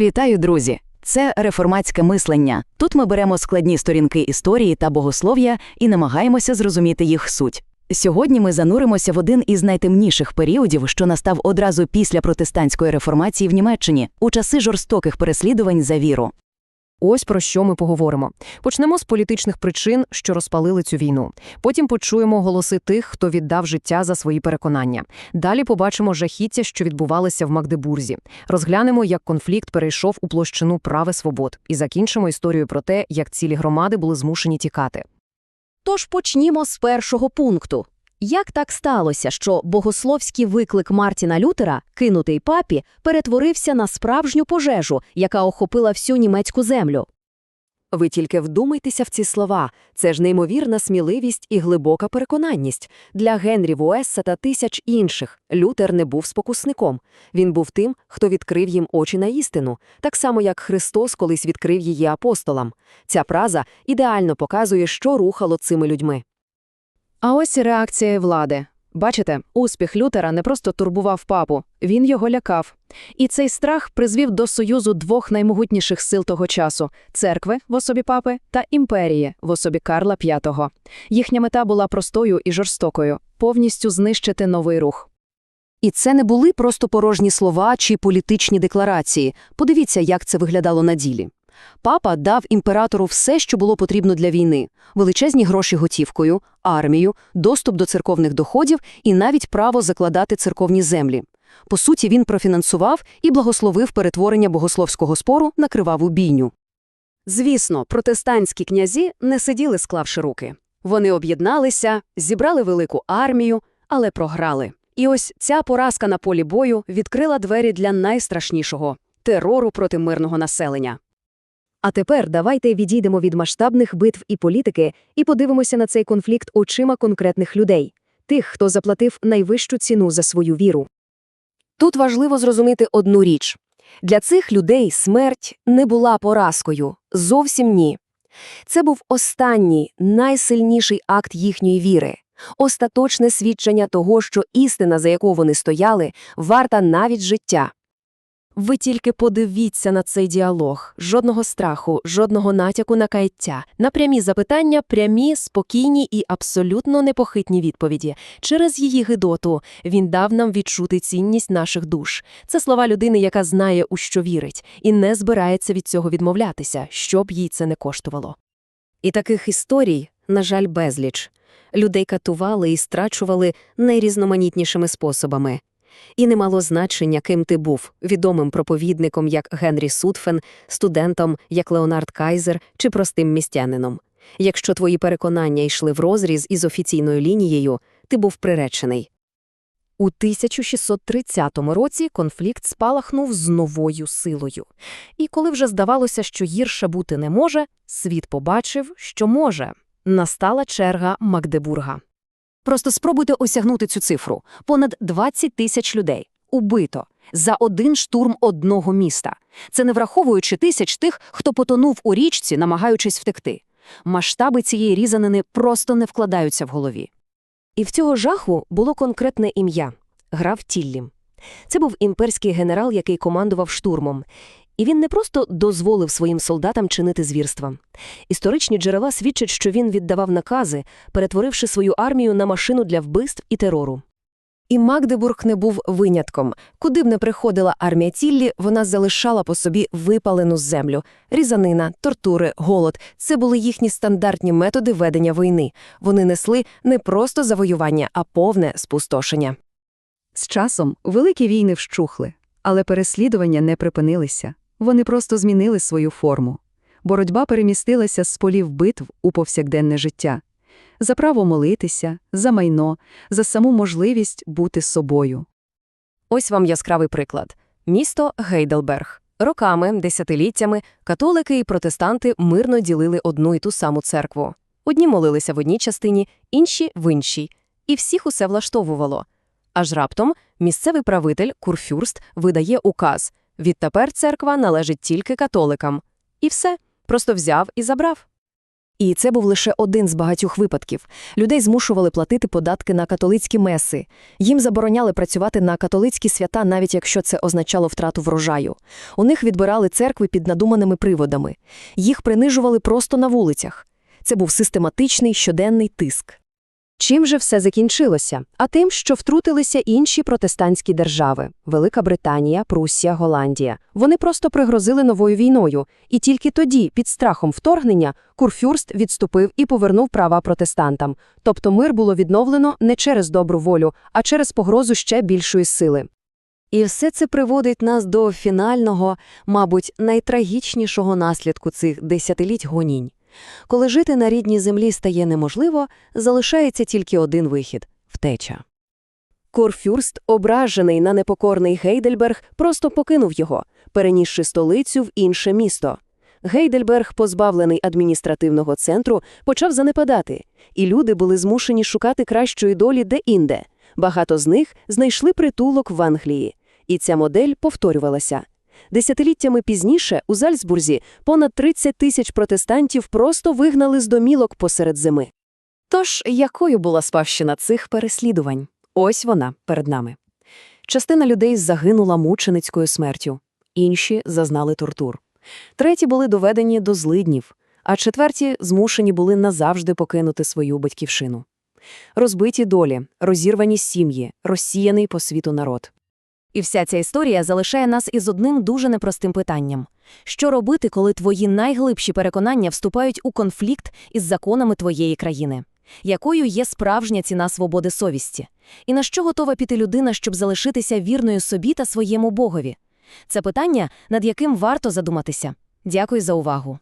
Вітаю, друзі! Це реформатське мислення. Тут ми беремо складні сторінки історії та богослов'я і намагаємося зрозуміти їх суть. Сьогодні ми зануримося в один із найтемніших періодів, що настав одразу після протестантської реформації в Німеччині, у часи жорстоких переслідувань за віру. Ось про що ми поговоримо. Почнемо з політичних причин, що розпалили цю війну. Потім почуємо голоси тих, хто віддав життя за свої переконання. Далі побачимо жахіття, що відбувалися в Магдебурзі. Розглянемо, як конфлікт перейшов у площину прави свобод, і закінчимо історію про те, як цілі громади були змушені тікати. Тож почнімо з першого пункту. Як так сталося, що богословський виклик Мартіна Лютера, кинутий папі, перетворився на справжню пожежу, яка охопила всю німецьку землю? Ви тільки вдумайтеся в ці слова. Це ж неймовірна сміливість і глибока переконанність. Для Генрі Вуесса та тисяч інших Лютер не був спокусником. Він був тим, хто відкрив їм очі на істину, так само як Христос колись відкрив її апостолам. Ця фраза ідеально показує, що рухало цими людьми. А ось і реакція влади. Бачите, успіх Лютера не просто турбував папу, він його лякав. І цей страх призвів до союзу двох наймогутніших сил того часу церкви в особі папи та імперії в особі Карла V. Їхня мета була простою і жорстокою повністю знищити новий рух. І це не були просто порожні слова чи політичні декларації. Подивіться, як це виглядало на ділі. Папа дав імператору все, що було потрібно для війни: величезні гроші готівкою, армію, доступ до церковних доходів і навіть право закладати церковні землі. По суті, він профінансував і благословив перетворення богословського спору на криваву бійню. Звісно, протестантські князі не сиділи, склавши руки. Вони об'єдналися, зібрали велику армію, але програли. І ось ця поразка на полі бою відкрила двері для найстрашнішого терору проти мирного населення. А тепер давайте відійдемо від масштабних битв і політики і подивимося на цей конфлікт очима конкретних людей, тих, хто заплатив найвищу ціну за свою віру. Тут важливо зрозуміти одну річ. Для цих людей смерть не була поразкою. Зовсім ні. Це був останній, найсильніший акт їхньої віри, остаточне свідчення того, що істина, за яку вони стояли, варта навіть життя. Ви тільки подивіться на цей діалог. Жодного страху, жодного натяку на каяття. На прямі запитання, прямі, спокійні і абсолютно непохитні відповіді. Через її гидоту він дав нам відчути цінність наших душ. Це слова людини, яка знає, у що вірить, і не збирається від цього відмовлятися, щоб їй це не коштувало. І таких історій, на жаль, безліч. Людей катували і страчували найрізноманітнішими способами. І не мало значення, ким ти був відомим проповідником, як Генрі Судфен, студентом, як Леонард Кайзер чи простим містянином. Якщо твої переконання йшли в розріз із офіційною лінією, ти був приречений. У 1630 році конфлікт спалахнув з новою силою. І коли вже здавалося, що гірше бути не може, світ побачив, що може. Настала черга Магдебурга. Просто спробуйте осягнути цю цифру. Понад 20 тисяч людей. Убито. За один штурм одного міста. Це не враховуючи тисяч тих, хто потонув у річці, намагаючись втекти. Масштаби цієї різанини просто не вкладаються в голові. І в цього жаху було конкретне ім'я – граф Тіллі. Це був імперський генерал, який командував штурмом. І він не просто дозволив своїм солдатам чинити звірства. Історичні джерела свідчать, що він віддавав накази, перетворивши свою армію на машину для вбивств і терору. І Магдебург не був винятком. Куди б не приходила армія Тіллі, вона залишала по собі випалену землю. Різанина, тортури, голод – це були їхні стандартні методи ведення війни. Вони несли не просто завоювання, а повне спустошення. З часом великі війни вщухли, але переслідування не припинилися. Вони просто змінили свою форму. Боротьба перемістилася з полів битв у повсякденне життя. За право молитися, за майно, за саму можливість бути собою. Ось вам яскравий приклад. Місто Гейделберг. Роками, десятиліттями католики і протестанти мирно ділили одну і ту саму церкву. Одні молилися в одній частині, інші – в іншій. І всіх усе влаштовувало. Аж раптом місцевий правитель, курфюрст, видає указ – відтепер церква належить тільки католикам. І все, просто взяв і забрав. І це був лише один з багатьох випадків. Людей змушували платити податки на католицькі меси. Їм забороняли працювати на католицькі свята, навіть якщо це означало втрату врожаю. У них відбирали церкви під надуманими приводами. Їх принижували просто на вулицях. Це був систематичний щоденний тиск. Чим же все закінчилося? А тим, що втрутилися інші протестантські держави – Велика Британія, Прусія, Голландія. Вони просто пригрозили новою війною, і тільки тоді, під страхом вторгнення, Курфюрст відступив і повернув права протестантам. Тобто мир було відновлено не через добру волю, а через погрозу ще більшої сили. І все це приводить нас до фінального, мабуть, найтрагічнішого наслідку цих десятиліть гонінь. Коли жити на рідній землі стає неможливо, залишається тільки один вихід – втеча. Курфюрст, ображений на непокорний Гейдельберг, просто покинув його, перенісши столицю в інше місто. Гейдельберг, позбавлений адміністративного центру, почав занепадати, і люди були змушені шукати кращої долі де-інде. Багато з них знайшли притулок в Англії. І ця модель повторювалася. Десятиліттями пізніше у Зальцбурзі понад 30 тисяч протестантів просто вигнали з домілок посеред зими. Тож, якою була спадщина цих переслідувань? Ось вона перед нами. Частина людей загинула мученицькою смертю, інші зазнали тортур. Треті були доведені до злиднів, а четверті змушені були назавжди покинути свою батьківщину. Розбиті долі, розірвані сім'ї, розсіяний по світу народ. І вся ця історія залишає нас із одним дуже непростим питанням. Що робити, коли твої найглибші переконання вступають у конфлікт із законами твоєї країни? Якою є справжня ціна свободи совісті? І на що готова піти людина, щоб залишитися вірною собі та своєму Богові? Це питання, над яким варто задуматися. Дякую за увагу.